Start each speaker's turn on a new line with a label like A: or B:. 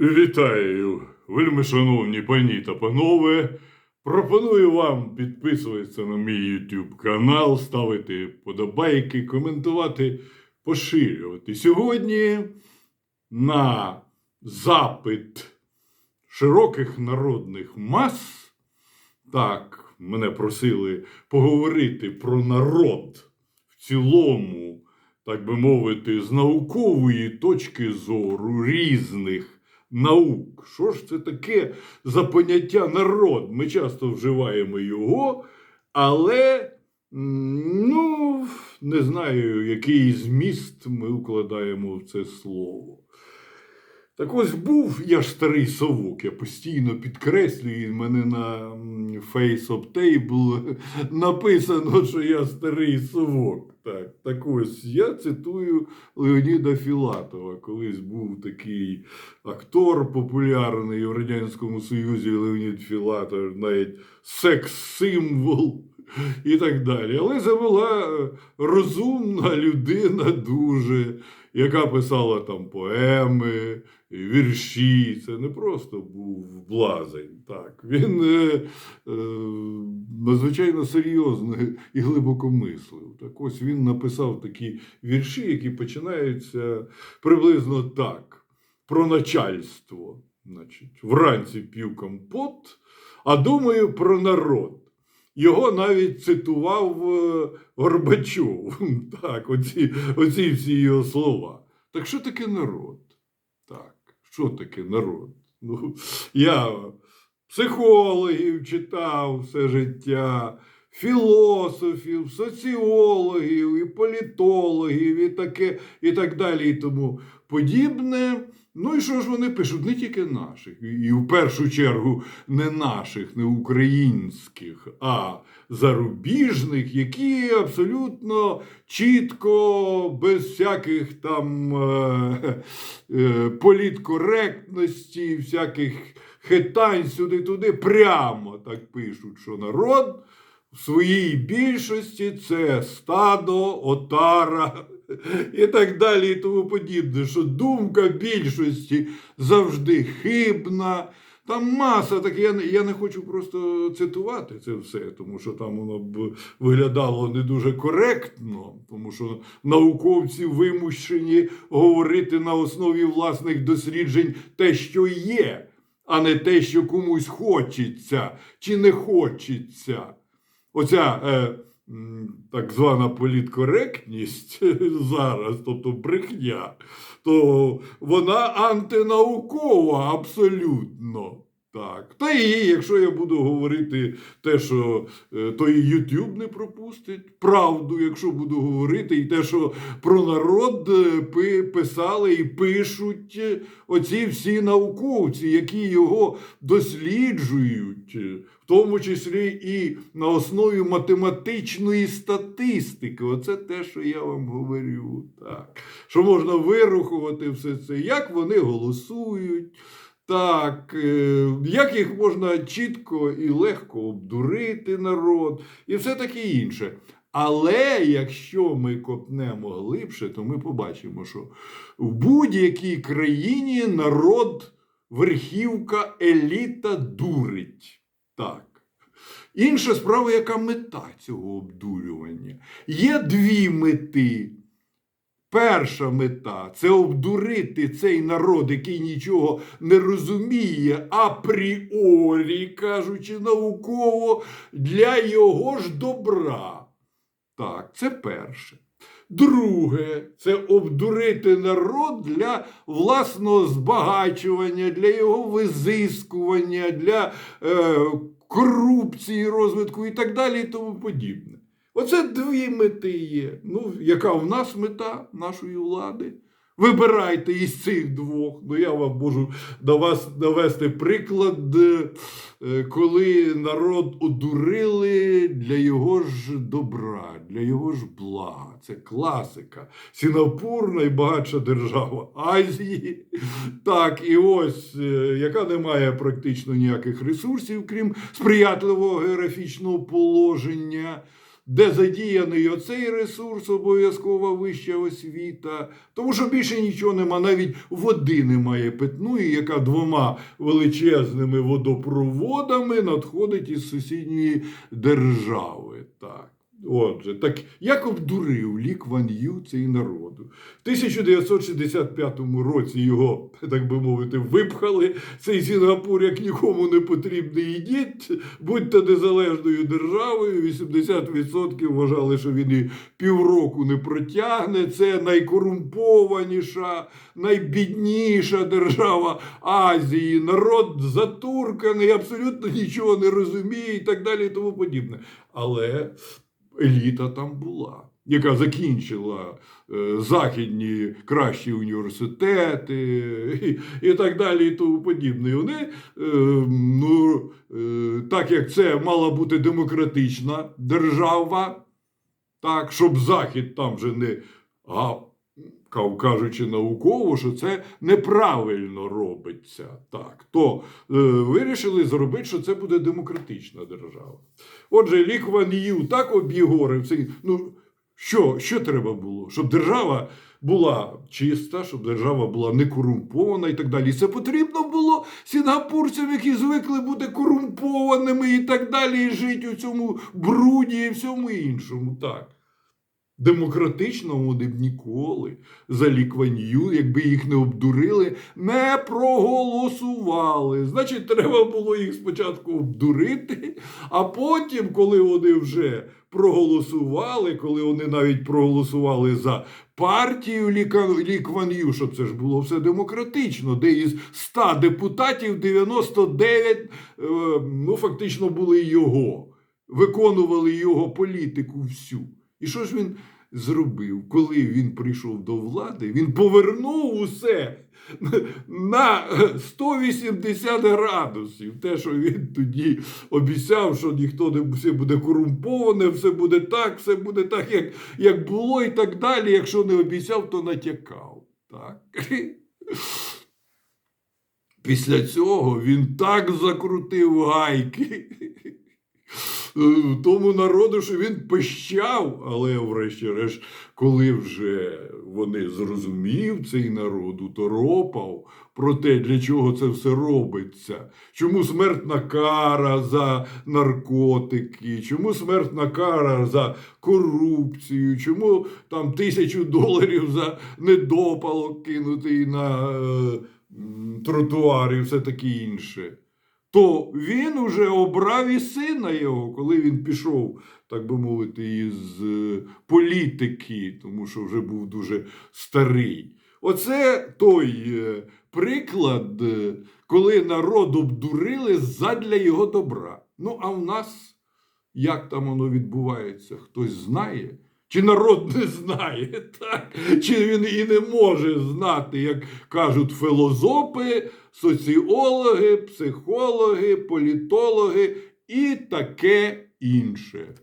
A: Вітаю, вельми шановні пані та панове. Пропоную вам підписуватися на мій YouTube канал, ставити подобайки, коментувати, поширювати. Сьогодні на запит широких народних мас, так, мене просили поговорити про народ в цілому, так би мовити, з наукової точки зору різних наук. Що ж це таке за поняття народ? Ми часто вживаємо його, але ну, не знаю, який зміст ми укладаємо в це слово. Так ось був я ж старий совок, я постійно підкреслюю, і мене на Face of Table написано, що я старий совок. Так, так ось я цитую Леоніда Філатова. Колись був такий актор популярний в Радянському Союзі Леонід Філатов, навіть секс-символ і так далі. Але завела е, розумна людина дуже, яка писала там поеми, вірші. Це не просто був блазень. Так. Він е, е, надзвичайно серйозно і глибоко мислив. Так ось він написав такі вірші, які починаються приблизно так: про начальство. Значить, вранці п'ю компот, а думаю про народ. Його навіть цитував е, Горбачов. Так, оці, оці всі його слова. Так що таке народ? Що таке народ? Ну, я психологів читав все життя, філософів, соціологів, і політологів, і таке, і так далі, і тому подібне. Ну і що ж вони пишуть? Не тільки наших, і в першу чергу не наших, не українських, а зарубіжних, які абсолютно чітко, без всяких там е, е, політкоректності, всяких хитань сюди-туди, прямо так пишуть, що народ в своїй більшості це стадо, отара і так далі, і тому подібне, що думка більшості завжди хибна. Там маса так, я, я не хочу просто цитувати це все, тому що там воно б виглядало не дуже коректно, тому що науковці вимушені говорити на основі власних досліджень те, що є, а не те, що комусь хочеться чи не хочеться. Оця е, так звана політкоректність зараз, тобто брехня, то вона антинаукова абсолютно. Так. Та і якщо я буду говорити те, що е, то і YouTube не пропустить, правду, якщо буду говорити, і те, що про народ е, писали і пишуть е, оці всі науковці, які його досліджують, тому числі і на основі математичної статистики. Оце те, що я вам говорю. Так. Що можна вирахувати все це, як вони голосують. Так, е, як їх можна чітко і легко обдурити народ, і все таке інше. Але якщо ми копнемо глибше, то ми побачимо, що в будь-якій країні народ, верхівка, еліта дурить. Так. Інша справа, яка мета цього обдурювання? Є дві мети. Перша мета це обдурити цей народ, який нічого не розуміє, апріорі, кажучи науково, для його ж добра. Так, це перше. Друге, це обдурити народ для власного збагачування, для його визискування, для е, корупції, розвитку і так далі, і тому подібне. Оце дві мети є. Ну, яка в нас мета нашої влади? Вибирайте із цих двох. Ну, я вам можу до вас навести приклад, е, коли народ одурили для його ж добра, для його ж блага. Це класика. Сінгапур найбагатша держава Азії. Так, і ось, е, яка не має практично ніяких ресурсів, крім сприятливого географічного положення. Де задіяний оцей ресурс, обов'язкова вища освіта, тому що більше нічого нема, навіть води немає питної, яка двома величезними водопроводами надходить із сусідньої держави. Так. Отже, так як обдурив Лі Кван Ю цей народу? В 1965 році його, так би мовити, випхали. Цей Сінгапур як нікому не потрібний ідіть, будьте незалежною державою. 80% вважали, що він і півроку не протягне. Це найкорумпованіша, найбідніша держава Азії. Народ затурканий, абсолютно нічого не розуміє і так далі, і тому подібне. Але еліта там була, яка закінчила е, західні кращі університети і, і так далі, і тому подібне. І вони, е, ну, е, так як це мала бути демократична держава, так, щоб Захід там вже не кав- кажучи науково, що це неправильно робиться. Так, то е, вирішили зробити, що це буде демократична держава. Отже, Лі Кван Ю так обігорив. Ну, що, що треба було? Щоб держава була чиста, щоб держава була не корумпована і так далі. Це потрібно було сінгапурцям, які звикли бути корумпованими і так далі, і жити у цьому бруді і всьому іншому. Так. Демократично вони б ніколи за лікванью, якби їх не обдурили, не проголосували. Значить, треба було їх спочатку обдурити, а потім, коли вони вже проголосували, коли вони навіть проголосували за партію Ліка- Лі Кван Ю, щоб це ж було все демократично, де із 100 депутатів 99 е, ну, фактично були його, виконували його політику всю. І що ж він зробив? Коли він прийшов до влади, він повернув усе на 180 градусів. Те, що він тоді обіцяв, що ніхто не все буде корумповане, все буде так, все буде так, як, як було, і так далі. Якщо не обіцяв, то натякав. Так. Після цього він так закрутив гайки тому народу, що він пищав, але врешті-решт, коли вже вони зрозумів цей народ, уторопав про те, для чого це все робиться, чому смертна кара за наркотики, чому смертна кара за корупцію, чому там тисячу доларів за недопалок кинутий на е, і все таке інше то він уже обрав і сина його, коли він пішов, так би мовити, із е, політики, тому що вже був дуже старий. Оце той е, приклад, е, коли народ обдурили задля його добра. Ну, а в нас як там воно відбувається, хтось знає? Чи народ не знає, так? Чи він і не може знати, як кажуть філозофи, соціологи, психологи, політологи і таке інше.